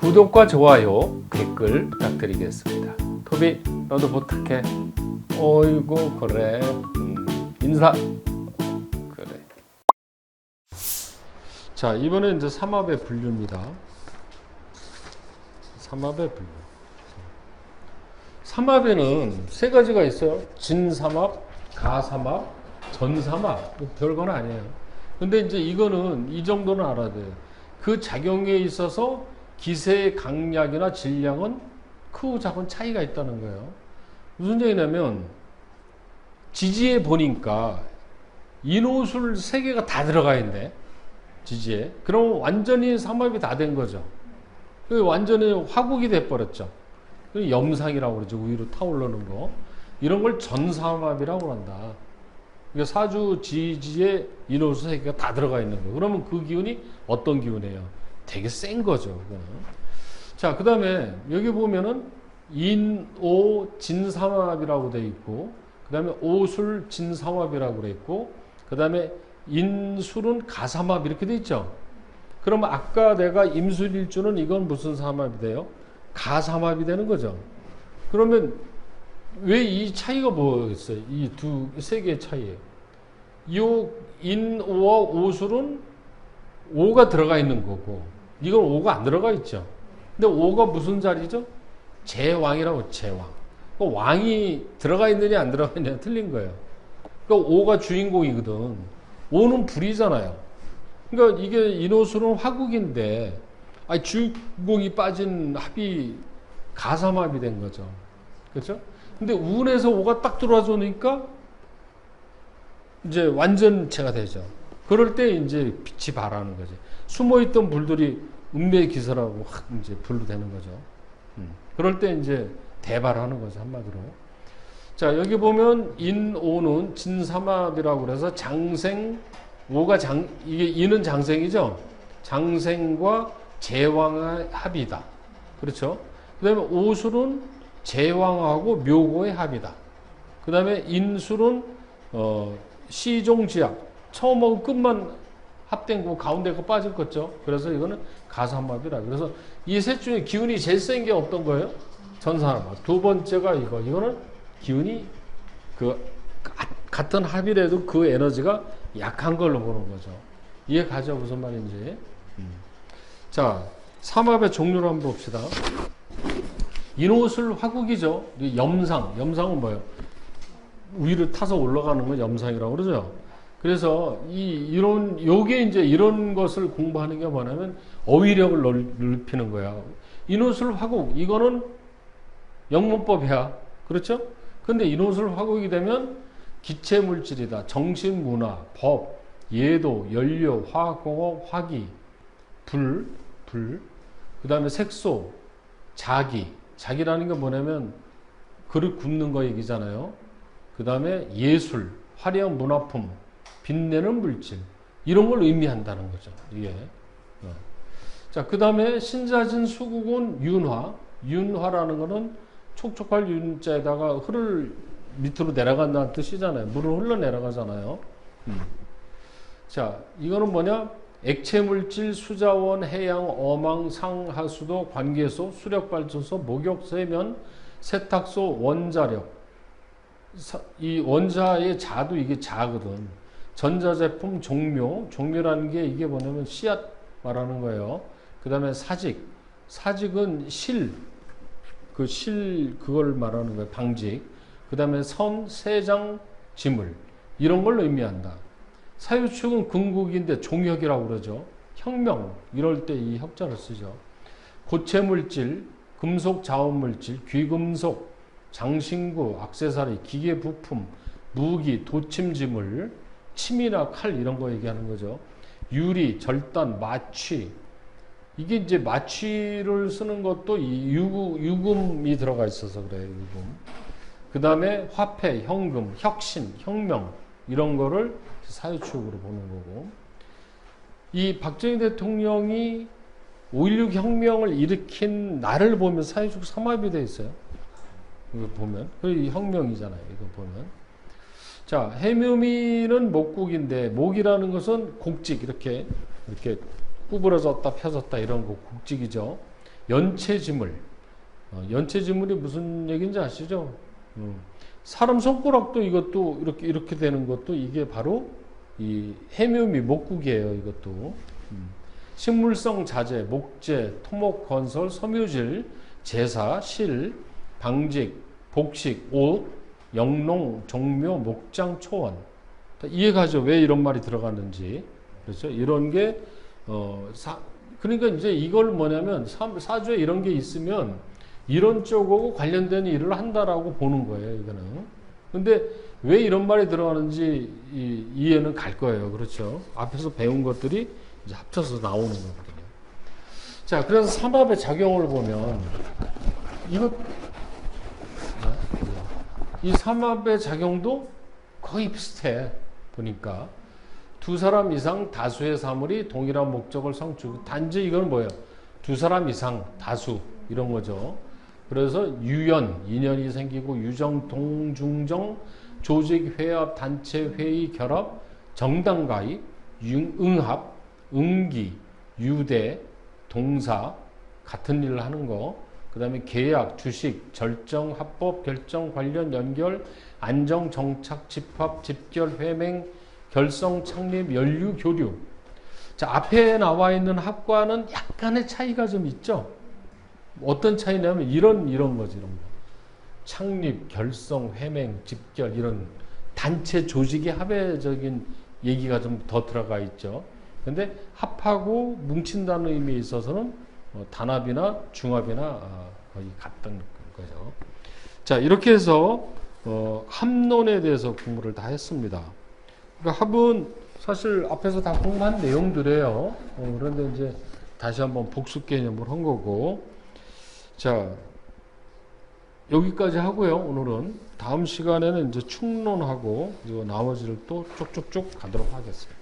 구독과 좋아요, 댓글 부탁드리겠습니다. 토비, 너도 부탁해. 어이구, 그래. 음, 인사. 그래. 자, 이번에 이제 삼합의 분류입니다. 삼합의 분류. 삼합에는 세 가지가 있어요. 진삼합, 가삼합, 전삼합. 뭐 별건 아니에요. 근데 이제 이거는 이 정도는 알아야 돼요. 그 작용에 있어서 기세의 강약이나 질량은 크고 작은 차이가 있다는 거예요. 무슨 얘기냐면 지지에 보니까 인호술 세 개가 다 들어가 있네. 지지에. 그럼 완전히 삼합이 다 된 거죠. 그 완전히 화국이 돼 버렸죠. 그 염상이라고 그러죠. 위로 타오르는 거. 이런 걸 전삼합이라고 한다. 그러니까 사주 지지에 인호수 세 개가 다 들어가 있는 거예요. 그러면 그 기운이 어떤 기운이에요? 되게 센 거죠. 그거는. 자, 그 다음에 여기 보면은 인오 진삼합이라고 돼 있고, 그 다음에 오술 진삼합이라고 그래 있고, 그 다음에 인술은 가삼합 이렇게 돼 있죠. 그러면 아까 내가 임술일주는 이건 무슨 삼합이 돼요? 가삼합이 되는 거죠. 그러면 왜 이 차이가 뭐겠어요? 이 두 세 개의 차이예요. 이 인오와 오술은 오가 들어가 있는 거고 이건 오가 안 들어가 있죠. 근데 오가 무슨 자리죠? 제왕이라고 제왕. 그 왕이 들어가 있느냐 안 들어가 있느냐 틀린 거예요. 그러니까 오가 주인공이거든. 오는 불이잖아요. 그러니까 이게 인호술은 화국인데 아니 주인공이 빠진 합이 가삼합이 된 거죠. 그렇죠? 근데 운에서 오가 딱 들어와주니까 이제 완전체가 되죠. 그럴 때 이제 빛이 발하는 거지. 숨어있던 불들이 운명의 기사라고 확 이제 불로 되는 거죠. 음. 그럴 때 이제 대발하는 거죠 한마디로. 자 여기 보면 인오는 진삼합이라고 그래서 장생 오가 장 이게 인은 장생이죠. 장생과 제왕의 합이다. 그렇죠. 그다음에 오술은 제왕하고 묘고의 합이다. 그다음에 인술은 어, 시종지합 처음하고 끝만 합된 거 가운데 거 빠질 거죠. 그래서 이거는 가삼합이라. 그래서 이 셋 중에 기운이 제일 센 게 어떤 거예요? 전산합. 두 번째가 이거. 이거는 기운이 그 가- 같은 합이라도 그 에너지가 약한 걸로 보는 거죠. 이해 가죠? 무슨 말인지. 음. 자, 삼합의 종류를 한번 봅시다. 인호술 화국이죠. 이 염상. 염상은 뭐예요? 위로 타서 올라가는 건 염상이라고 그러죠. 그래서 이 이런 요게 이제 이런 것을 공부하는 게 뭐냐면 어휘력을 넓- 넓히는 거야. 인호술 화국 이거는 영문법이야. 그렇죠? 근데 인호술 화국이 되면 기체 물질이다. 정신 문화, 법, 예도, 연료, 화학공업, 화기, 불, 불. 그다음에 색소, 자기. 자기라는 게 뭐냐면 그릇 굽는 거 얘기잖아요. 그다음에 예술, 화려한 문화품, 빛내는 물질 이런 걸 의미한다는 거죠. 이게. 어. 자, 그 다음에 신자진 수국은 윤화. 윤화라는 거는 촉촉할 윤자에다가 흐를 밑으로 내려간다는 뜻이잖아요. 물을 흘러 내려가잖아요. 음. 자, 이거는 뭐냐? 액체 물질, 수자원, 해양, 어망, 상하수도, 관계소, 수력발전소, 목욕, 세면, 세탁소, 원자력. 사- 이 원자의 자도 이게 자거든. 전자제품 종묘, 종묘라는 게 이게 뭐냐면 씨앗 말하는 거예요. 그 다음에 사직, 사직은 실, 그 실, 그걸 말하는 거예요. 방직. 그 다음에 선, 세장, 지물. 이런 걸 의미한다. 사유축은 궁극인데 종혁이라고 그러죠. 혁명, 이럴 때 이 혁자를 쓰죠. 고체 물질, 금속 자원 물질, 귀금속, 장신구, 악세사리, 기계 부품, 무기, 도침지물, 침이나 칼 이런 거 얘기하는 거죠. 유리, 절단, 마취. 이게 이제 마취를 쓰는 것도 이 유구, 유금이 들어가 있어서 그래요. 유금. 그 다음에 화폐, 현금, 혁신, 혁명 이런 거를 사유축으로 보는 거고. 이 박정희 대통령이 5.16 혁명을 일으킨 날을 보면 사유축 삼합이 돼 있어요. 이거 보면. 그 혁명이잖아요. 이거 보면. 자, 해묘미는 목국인데, 목이라는 것은 곡직, 이렇게, 이렇게 구부러졌다, 펴졌다, 이런 거 곡직이죠. 연체지물. 어, 연체지물이 무슨 얘기인지 아시죠? 음. 사람 손가락도 이것도 이렇게 이렇게 되는 것도 이게 바로 이 해묘미 목국이에요. 이것도 음. 식물성 자재, 목재, 토목, 건설, 섬유질, 제사, 실, 방직, 복식, 옷, 영농, 종묘, 목장, 초원. 다 이해가죠? 왜 이런 말이 들어가는지. 그렇죠? 이런 게, 어, 사, 그러니까 이제 이걸 뭐냐면 사, 사주에 이런 게 있으면 이런 쪽하고 관련된 일을 한다라고 보는 거예요, 이거는. 근데 왜 이런 말이 들어가는지 이, 이해는 갈 거예요. 그렇죠? 앞에서 배운 것들이 이제 합쳐서 나오는 거거든요. 자, 그래서 삼합의 작용을 보면 이것 이 삼합의 작용도 거의 비슷해 보니까 두 사람 이상 다수의 사물이 동일한 목적을 성취. 단지 이건 뭐예요? 두 사람 이상 다수 이런 거죠. 그래서 유연 인연이 생기고 유정 동중정 조직 회합 단체 회의 결합 정당 가입 융- 응합 응기 유대 동사 같은 일을 하는 거 그 다음에 계약 주식 절정 합법 결정 관련 연결 안정 정착 집합 집결 회맹 결성 창립 연류 교류. 자 앞에 나와 있는 합과는 약간의 차이가 좀 있죠? 어떤 차이냐면 이런 이런 거지 이런 거. 창립 결성 회맹 집결 이런 단체 조직의 합의적인 얘기가 좀 더 들어가 있죠. 근데 합하고 뭉친다는 의미에 있어서는 어, 단합이나 중합이나 아, 거의 같던 거죠. 자 이렇게 해서 어, 합론에 대해서 공부를 다 했습니다. 그러니까 합은 사실 앞에서 다 공부한 내용들이에요. 어, 그런데 이제 다시 한번 복습 개념을 한 거고 자 여기까지 하고요. 오늘은 다음 시간에는 이제 충론하고 나머지를 또 쭉쭉쭉 가도록 하겠습니다.